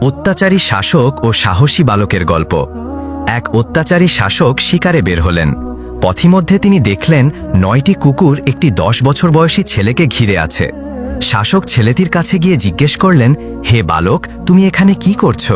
অত্যাচারী শাসক ও সাহসী বালকের গল্প। এক অত্যাচারী শাসক শিকারে বের হলেন। পথিমধ্যে তিনি দেখলেন নয়টি কুকুর একটি দশ বছর বয়সী ছেলেকে ঘিরে আছে। শাসক ছেলেটির কাছে গিয়ে জিজ্ঞেস করলেন, হে বালক, তুমি এখানে কি করছ?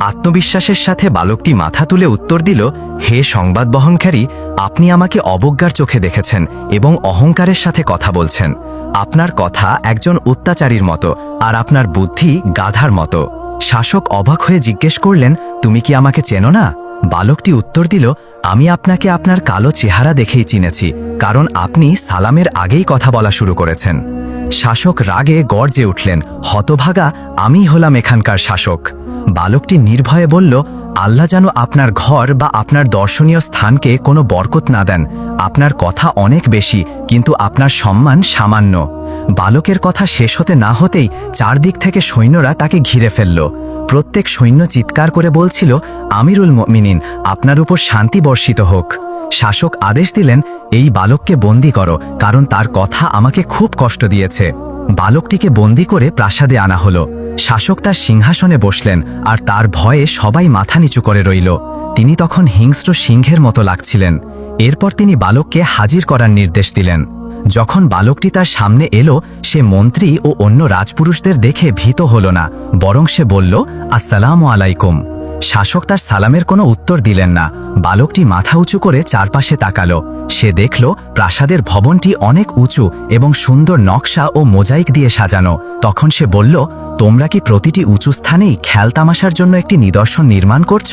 আত্মবিশ্বাসের সাথে বালকটি মাথা তুলে উত্তর দিল, হে সংবাদ বহনকারী, আপনি আমাকে অবজ্ঞার চোখে দেখেছেন এবং অহংকারের সাথে কথা বলছেন। আপনার কথা একজন অত্যাচারীর মতো, আর আপনার বুদ্ধি গাধার মতো। শাসক অবাক হয়ে জিজ্ঞেস করলেন, তুমি কি আমাকে চেনো না? বালকটি উত্তর দিল, আমি আপনাকে আপনার কালো চেহারা দেখেই চিনেছি, কারণ আপনি সালামের আগেই কথা বলা শুরু করেছেন। শাসক রাগে গর্জে উঠলেন, হতভাগা আমি হলাম এখানকার শাসক। বালকটি নির্ভয়ে বলল, আল্লাহ যেন আপনার ঘর বা আপনার দর্শনীয় স্থানকে কোনো বরকত না দেন। আপনার কথা অনেক বেশি, কিন্তু আপনার সম্মান সামান্য। বালকের কথা শেষ হতে না হতেই চারদিক থেকে সৈন্যরা তাকে ঘিরে ফেলল। প্রত্যেক সৈন্য চিৎকার করে বলছিল, আমিরুল মিনিন আপনার উপর শান্তি বর্ষিত হোক। শাসক আদেশ দিলেন, এই বালককে বন্দি করো, কারণ তার কথা আমাকে খুব কষ্ট দিয়েছে। বালকটিকে বন্দি করে প্রাসাদে আনা হলো। শাসক তার সিংহাসনে বসলেন, আর তার ভয়ে সবাই মাথা নিচু করে রইল। তিনি তখন হিংস্র সিংহের মতো লাগছিলেন। এরপর তিনি বালককে হাজির করার নির্দেশ দিলেন। যখন বালকটি তার সামনে এলো, সে মন্ত্রী ও অন্য রাজপুরুষদের দেখে ভীত হল না, বরং সে বলল, আসসালামু আলাইকুম। শাসক তার সালামের কোনো উত্তর দিলেন না। বালকটি মাথা উঁচু করে চারপাশে তাকালো। সে দেখল প্রাসাদের ভবনটি অনেক উঁচু এবং সুন্দর নকশা ও মোজাইক দিয়ে সাজানো। তখন সে বলল, তোমরা কি প্রতিটি উঁচু স্থানেই খেলতামাশার জন্য একটি নিদর্শন নির্মাণ করছ?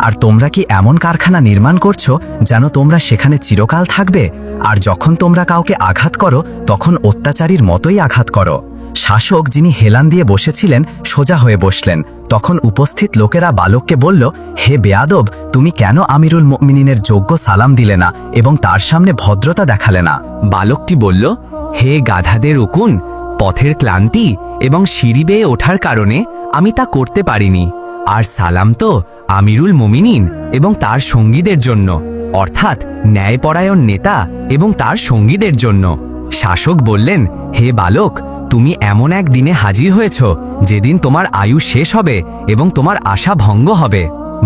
আর তোমরা কি এমন কারখানা নির্মাণ করছ যেন তোমরা সেখানে চিরকাল থাকবে? আর যখন তোমরা কাউকে আঘাত করো, তখন অত্যাচারীর মতোই আঘাত করো। শাসক যিনি হেলান দিয়ে বসেছিলেন, সোজা হয়ে বসলেন। তখন উপস্থিত লোকেরা বালককে বলল, হে বেয়াদব, তুমি কেন আমিরুল মিনিনের যোগ্য সালাম দিলে না এবং তার সামনে ভদ্রতা দেখালে না? বালকটি বলল, হে গাধাদের উকুন, পথের ক্লান্তি এবং সিঁড়ি বেয়ে ওঠার কারণে আমি তা করতে পারিনি। আর সালাম তো আমিরুল মোমিনিন এবং তার সঙ্গীদের জন্য, অর্থাৎ ন্যায়পরায়ণ নেতা এবং তার সঙ্গীদের জন্য। শাসক বললেন, হে বালক তুমি এমন এক দিনে হাজির হয়েছ, যেদিন তোমার আয়ু শেষ হবে এবং তোমার আশা ভঙ্গ হবে।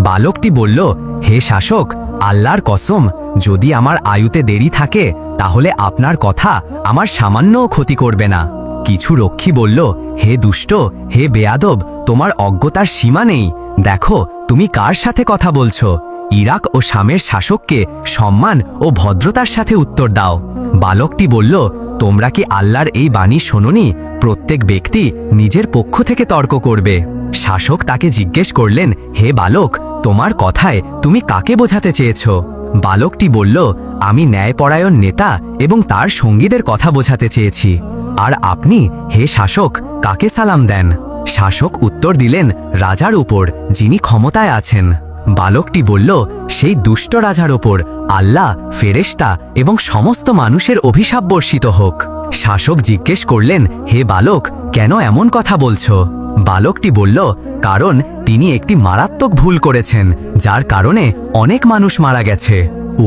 বালকটি বলল, হে শাসক, আল্লাহর কসম, যদি আমার আয়ুতে দেরি থাকে, তাহলে আপনার কথা আমার সামান্যও ক্ষতি করবে না। কিছু রক্ষী বলল, হে দুষ্ট, হে বেয়াদব, তোমার অজ্ঞতার সীমা নেই। দেখো, তুমি কার সাথে কথা বলছো? ইরাক ও শামের শাসককে সম্মান ও ভদ্রতার সাথে উত্তর দাও। বালকটি বলল তোমরা কি আল্লাহর এই বাণী শোনোনি? প্রত্যেক ব্যক্তি নিজের পক্ষ থেকে তর্ক করবে। শাসক তাকে জিজ্ঞেস করলেন, হে বালক, তোমার কথায় তুমি কাকে বোঝাতে চেয়েছ? বালকটি বলল, আমি ন্যায়পরায়ণ নেতা এবং তার সঙ্গীদের কথা বোঝাতে চেয়েছি। আর আপনি, হে শাসক, কাকে সালাম দেন? শাসক উত্তর দিলেন, রাজার উপর, যিনি ক্ষমতায় আছেন। বালকটি বলল সেই দুষ্ট রাজার ওপর আল্লাহ, ফেরেশতা এবং সমস্ত মানুষের অভিশাপ বর্ষিত হোক। শাসক জিজ্ঞেস করলেন, হে বালক, কেন এমন কথা বলছো? বালকটি বলল, কারণ তিনি একটি মারাত্মক ভুল করেছেন, যার কারণে অনেক মানুষ মারা গেছে।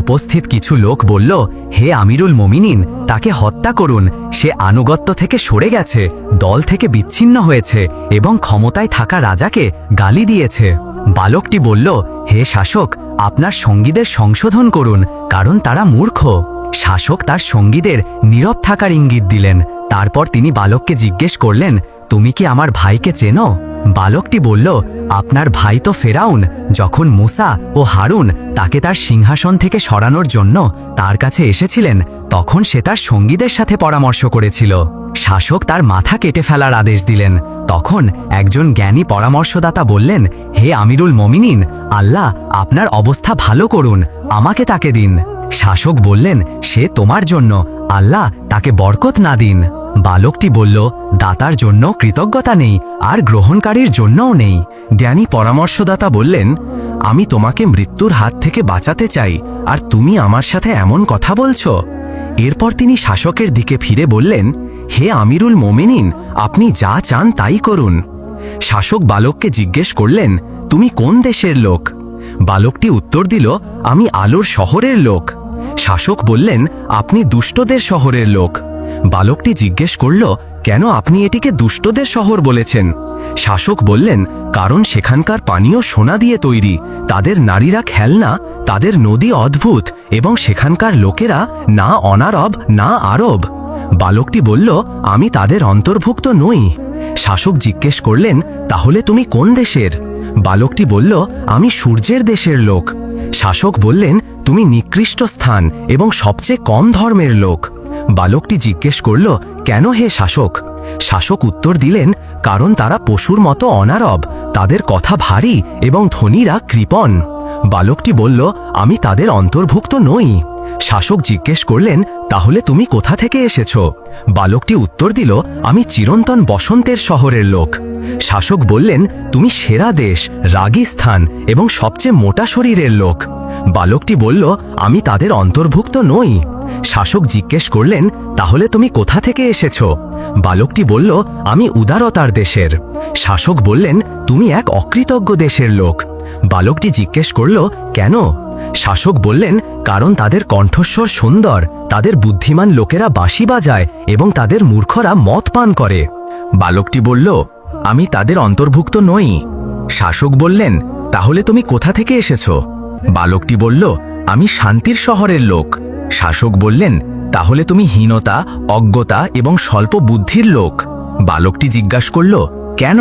উপস্থিত কিছু লোক বলল, হে আমিরুল মোমিনিন, তাকে হত্যা করুন। সে আনুগত্য থেকে সরে গেছে, দল থেকে বিচ্ছিন্ন হয়েছে এবং ক্ষমতায় থাকা রাজাকে গালি দিয়েছে। বালকটি বলল, হে শাসক, আপনার সঙ্গীদের সংশোধন করুন, কারণ তারা মূর্খ। শাসক তার সঙ্গীদের নীরব থাকার ইঙ্গিত দিলেন। তারপর তিনি বালককে জিজ্ঞেস করলেন, তুমি কি আমার ভাইকে চেনো? বালকটি বলল, আপনার ভাই তো ফেরাউন, যখন মুসা ও হারুন তাকে তার সিংহাসন থেকে সরানোর জন্য তার কাছে এসেছিলেন তখন সে তার সঙ্গীদের সাথে পরামর্শ করেছিল। শাসক তার মাথা কেটে ফেলার আদেশ দিলেন। তখন একজন জ্ঞানী পরামর্শদাতা বললেন, হে আমিরুল মমিনিন, আল্লাহ আপনার অবস্থা ভালো করুন, আমাকে তাকে দিন। শাসক বললেন, সে তোমার জন্য, আল্লাহ তাকে বরকত না দিন। বালকটি বলল, দাতার জন্য কৃতজ্ঞতা নেই, আর গ্রহণকারীর জন্যও নেই। জ্ঞানী পরামর্শদাতা বললেন, আমি তোমাকে মৃত্যুর হাত থেকে বাঁচাতে চাই, আর তুমি আমার সাথে এমন কথা বলছো? এরপর তিনি শাসকের দিকে ফিরে বললেন, হে আমিরুল মোমিনিন, আপনি যা চান তাই করুন। শাসক বালককে জিজ্ঞেস করলেন, তুমি কোন দেশের লোক? বালকটি উত্তর দিল, আমি আলোর শহরের লোক। শাসক বললেন, আপনি দুষ্টদের শহরের লোক। বালকটি জিজ্ঞেস করল কেন আপনি এটিকে দুষ্টদের শহর বলেছেন? শাসক বললেন, কারণ সেখানকার পানীয় সোনা দিয়ে তৈরি, তাদের নারীরা খেলনা, তাদের নদী অদ্ভুত, এবং সেখানকার লোকেরা না অনারব, না আরব। বালকটি বলল, আমি তাদের অন্তর্ভুক্ত নই। শাসক জিজ্ঞেস করলেন, তাহলে তুমি কোন দেশের? বালকটি বলল, আমি সূর্যের দেশের লোক। শাসক বললেন, তুমি নিকৃষ্ট স্থান এবং সবচেয়ে কম ধর্মের লোক। বালকটি জিজ্ঞেস করল কেন হে শাসক? শাসক উত্তর দিলেন, কারণ তারা পশুর মতো অনারব, তাদের কথা ভারী এবং ধনীরা কৃপণ। বালকটি বলল, আমি তাদের অন্তর্ভুক্ত নই। শাসক জিজ্ঞেস করলেন, তাহলে তুমি কোথা থেকে এসেছ? বালকটি উত্তর দিল, আমি চিরন্তন বসন্তের শহরের লোক। শাসক বললেন, তুমি সেরা দেশ রাগিস্থান এবং সবচেয়ে মোটা শরীরের লোক। বালকটি বলল, আমি তাদের অন্তর্ভুক্ত নই। শাসক জিজ্ঞেস করলেন, তাহলে তুমি কোথা থেকে এসেছ? বালকটি বলল, আমি উদারতার দেশের। শাসক বললেন, তুমি এক অকৃতজ্ঞ দেশের লোক। বালকটি জিজ্ঞেস করল, কেন? শাসক বললেন, কারণ তাদের কণ্ঠস্বর সুন্দর, তাদের বুদ্ধিমান লোকেরা বাঁশি বাজায় এবং তাদের মূর্খরা মদ পান করে। বালকটি বলল, আমি তাদের অন্তর্ভুক্ত নই। শাসক বললেন, তাহলে তুমি কোথা থেকে এসেছ? বালকটি বলল, আমি শান্তির শহরের লোক। শাসক বললেন, তাহলে তুমি হীনতা, অজ্ঞতা এবং স্বল্প বুদ্ধির লোক। বালকটি জিজ্ঞাসা করল, কেন?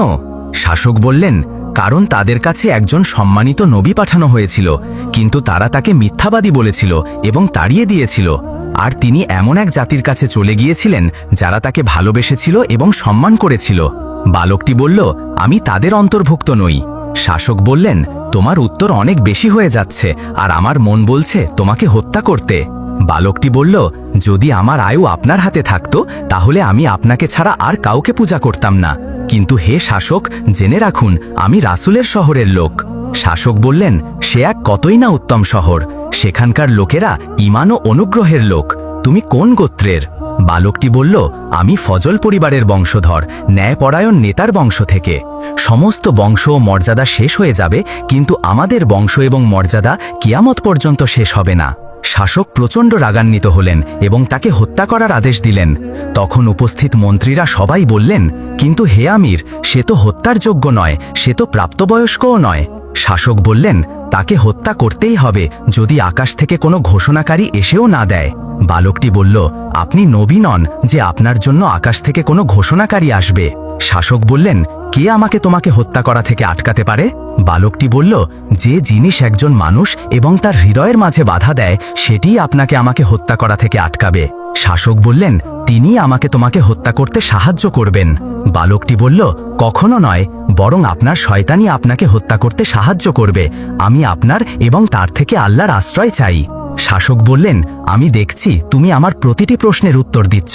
শাসক বললেন, কারণ তাদের কাছে একজন সম্মানিত নবী পাঠানো হয়েছিল, কিন্তু তারা তাকে মিথ্যাবাদী বলেছিল এবং তাড়িয়ে দিয়েছিল। আর তিনি এমন এক জাতির কাছে চলে গিয়েছিলেন, যারা তাকে ভালোবেসেছিল এবং সম্মান করেছিল। বালকটি বলল, আমি তাদের অন্তর্ভুক্ত নই। শাসক বললেন, তোমার উত্তর অনেক বেশি হয়ে যাচ্ছে, আর আমার মন বলছে তোমাকে হত্যা করতে। বালকটি বলল, যদি আমার আয়ু আপনার হাতে থাকতো, তাহলে আমি আপনাকে ছাড়া আর কাউকে পূজা করতাম না। কিন্তু হে শাসক, জেনে রাখুন, আমি রাসুলের শহরের লোক। শাসক বললেন, সে এক কতই না উত্তম শহর। সেখানকার লোকেরা ইমান ও অনুগ্রহের লোক। তুমি কোন গোত্রের? বালকটি বলল, আমি ফজল পরিবারের বংশধর, ন্যায়পরায়ণ নেতার বংশ থেকে। সমস্ত বংশ ও মর্যাদা শেষ হয়ে যাবে, কিন্তু আমাদের বংশ এবং মর্যাদা কিয়ামত পর্যন্ত শেষ হবে না। শাসক প্রচণ্ড রাগান্বিত হলেন এবং তাকে হত্যা করার আদেশ দিলেন। তখন উপস্থিত মন্ত্রীরা সবাই বললেন, কিন্তু হে আমির, সে তো হত্যার যোগ্য নয়, সে তো প্রাপ্তবয়স্কও নয়। শাসক বললেন, তাকে হত্যা করতেই হবে যদি আকাশ থেকে কোনো ঘোষণাকারী এসেও না দেয়। বালকটি বলল, আপনি নবী নন যে আপনার জন্য আকাশ থেকে কোনো ঘোষণাকারী আসবে। শাসক বললেন, কে আমাকে তোমাকে হত্যা করা থেকে আটকাতে পারে? বালকটি বলল, যে জিনিস একজন মানুষ এবং তার হৃদয়ের মাঝে বাধা দেয়, সেটিই আপনাকে আমাকে হত্যা করা থেকে আটকাবে। শাসক বললেন, তিনি আমাকে তোমাকে হত্যা করতে সাহায্য করবেন। বালকটি বলল, কখনো নয়, বরং আপনার শয়তানি আপনাকে হত্যা করতে সাহায্য করবে। আমি আপনার এবং তার থেকে আল্লাহর আশ্রয় চাই। শাসক বললেন, আমি দেখছি তুমি আমার প্রতিটি প্রশ্নের উত্তর দিচ্ছ।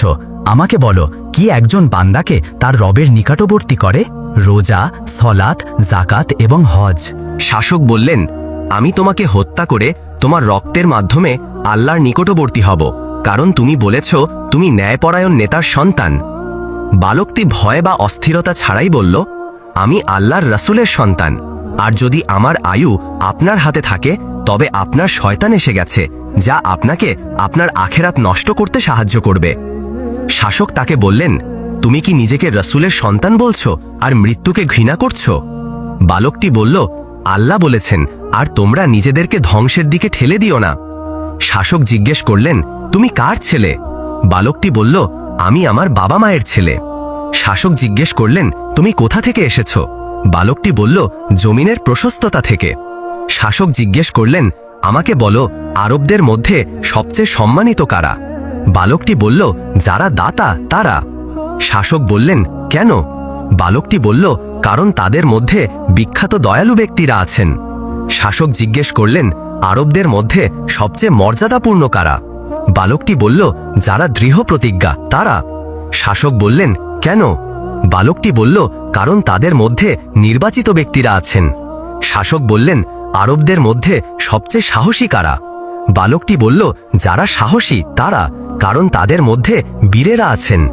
আমাকে বলো, কি একজন বান্দাকে তার রবের নিকটবর্তী করে? রোজা সলাত জাকাত এবং হজ? শাসক বললেন, আমি তোমাকে হত্যা করে তোমার রক্তের মাধ্যমে আল্লাহর নিকটবর্তী হব। কারণ তুমি বলেছ, তুমি ন্যায়পরায়ণ নেতার সন্তান। বালকটি ভয় বা অস্থিরতা ছাড়াই বলল, আমি আল্লাহর রাসূলের সন্তান। আর যদি আমার আয়ু আপনার হাতে থাকে, তবে আপনার শয়তান এসে গেছে, যা আপনাকে আপনার আখেরাত নষ্ট করতে সাহায্য করবে। শাসক তাকে বললেন, তুমি কি নিজেকে রসুলের সন্তান বলছো, আর মৃত্যুকে ঘৃণা করছ? বালকটি বলল, আল্লাহ বলেছেন, আর তোমরা নিজেদেরকে ধ্বংসের দিকে ঠেলে দিও না। শাসক জিজ্ঞেস করলেন, তুমি কার ছেলে? বালকটি বলল, আমি আমার বাবা মায়ের ছেলে। শাসক জিজ্ঞেস করলেন, তুমি কোথা থেকে এসেছ? বালকটি বলল, জমিনের প্রশস্ততা থেকে। শাসক জিজ্ঞেস করলেন, আমাকে বলো, আরবদের মধ্যে সবচেয়ে সম্মানিত কারা? বালকটি বলল, যারা দাতা, তারা। শাসক বললেন, কেন? বালকটি বলল, কারণ তাদের মধ্যে বিখ্যাত দয়ালু ব্যক্তিরা আছেন। শাসক জিজ্ঞেস করলেন আরবদের মধ্যে সবচেয়ে মর্যাদাপূর্ণ কারা? বালকটি বলল, যারা দৃঢ় প্রতিজ্ঞা, তারা। শাসক বললেন, কেন? বালকটি বলল, কারণ তাদের মধ্যে নির্বাচিত ব্যক্তিরা আছেন। শাসক বললেন, আরবদের মধ্যে সবচেয়ে সাহসী কারা? বালকটি বলল, যারা সাহসী, তারা, কারণ তাদের মধ্যে বীরেরা আছেন।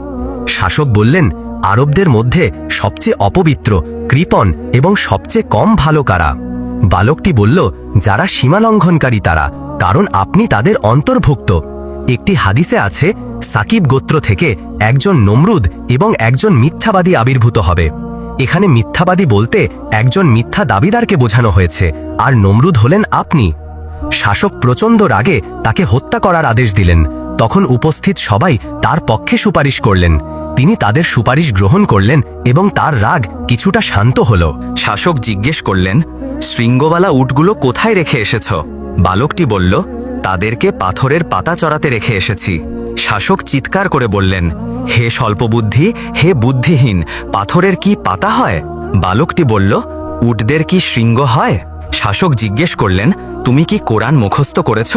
শাসক বললেন, আরবদের মধ্যে সবচেয়ে অপবিত্র, কৃপণ এবং সবচেয়ে কম ভালো কারা? বালকটি বলল, যারা সীমালঙ্ঘনকারী তারা, কারণ আপনি তাদের অন্তর্ভুক্ত। একটি হাদিসে আছে, সাকিব গোত্র থেকে একজন নমরুদ এবং একজন মিথ্যাবাদী আবির্ভূত হবে। এখানে মিথ্যাবাদী বলতে একজন মিথ্যা দাবিদারকে বোঝানো হয়েছে, আর নমরুদ হলেন আপনি। শাসক প্রচণ্ড রাগে তাকে হত্যা করার আদেশ দিলেন। তখন উপস্থিত সবাই তার পক্ষে সুপারিশ করলেন। তিনি তাদের সুপারিশ গ্রহণ করলেন এবং তার রাগ কিছুটা শান্ত হল। শাসক জিজ্ঞেস করলেন শৃঙ্গবালা উটগুলো কোথায় রেখে এসেছ? বালকটি বলল, তাদেরকে পাথরের পাতা চড়াতে রেখে এসেছি। শাসক চিৎকার করে বললেন, হে স্বল্পবুদ্ধি, হে বুদ্ধিহীন, পাথরের কি পাতা হয়? বালকটি বলল, উটদের কি শৃঙ্গ হয়? শাসক জিজ্ঞেস করলেন, তুমি কি কোরআন মুখস্থ করেছ?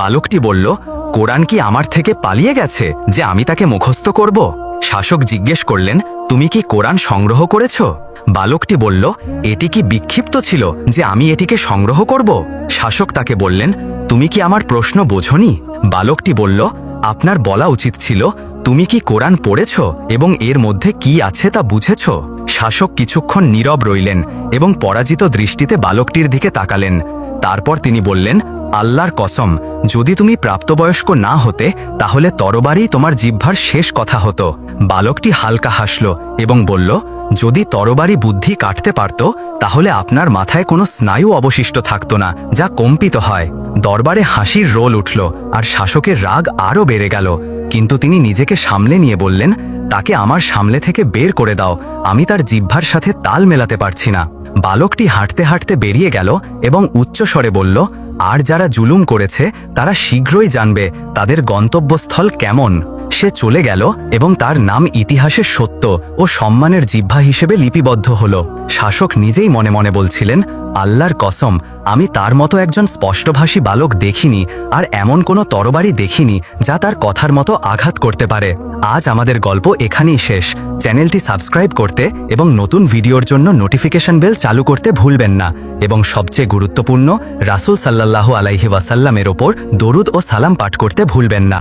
বালকটি বলল, কোরআন কি আমার থেকে পালিয়ে গেছে যে আমি তাকে মুখস্থ করব? শাসক জিজ্ঞেস করলেন, তুমি কি কোরআন সংগ্রহ করেছ? বালকটি বলল, এটি কি বিক্ষিপ্ত ছিল যে আমি এটিকে সংগ্রহ করব? শাসক তাকে বললেন, তুমি কি আমার প্রশ্ন বোঝনি? বালকটি বলল, আপনার বলা উচিত ছিল, তুমি কি কোরআন পড়েছ এবং এর মধ্যে কি আছে তা বুঝেছ? শাসক কিছুক্ষণ নীরব রইলেন এবং পরাজিত দৃষ্টিতে বালকটির দিকে তাকালেন। তারপর তিনি বললেন, আল্লাহর কসম, যদি তুমি প্রাপ্তবয়স্ক না হতে, তাহলে তরবারই তোমার জিহ্বার শেষ কথা হতো। বালকটি হালকা হাসল এবং বলল, যদি তরবারি বুদ্ধি কাটতে পারত, তাহলে আপনার মাথায় কোনো স্নায়ু অবশিষ্ট থাকত না, যা কম্পিত হয়। দরবারে হাসির রোল উঠল আর শাসকের রাগ আরও বেড়ে গেল। কিন্তু তিনি নিজেকে সামলে নিয়ে বললেন, তাকে আমার সামলে থেকে বের করে দাও, আমি তার জিহ্বার সাথে তাল মেলাতে পারছি না। বালকটি হাঁটতে হাঁটতে বেরিয়ে গেল এবং উচ্চস্বরে বলল, আর যারা জুলুম করেছে, তারা শীঘ্রই জানবে তাদের গন্তব্যস্থল কেমন। সে চলে গেল এবং তার নাম ইতিহাসের সত্য ও সম্মানের জিহ্বা হিসেবে লিপিবদ্ধ হল। শাসক নিজেই মনে মনে বলছিলেন, আল্লাহর কসম, আমি তার মতো একজন স্পষ্টভাষী বালক দেখিনি আর এমন কোনো তরবারি দেখিনি যা তার কথার মতো আঘাত করতে পারে। আজ আমাদের গল্প এখানেই শেষ। চ্যানেলটি সাবস্ক্রাইব করতে এবং নতুন ভিডিওর জন্য নোটিফিকেশন বেল চালু করতে ভুলবেন না। এবং সবচেয়ে গুরুত্বপূর্ণ, রাসূল সাল্লাল্লাহু আলাইহি ওয়াসাল্লামের ওপর দরুদ ও সালাম পাঠ করতে ভুলবেন না।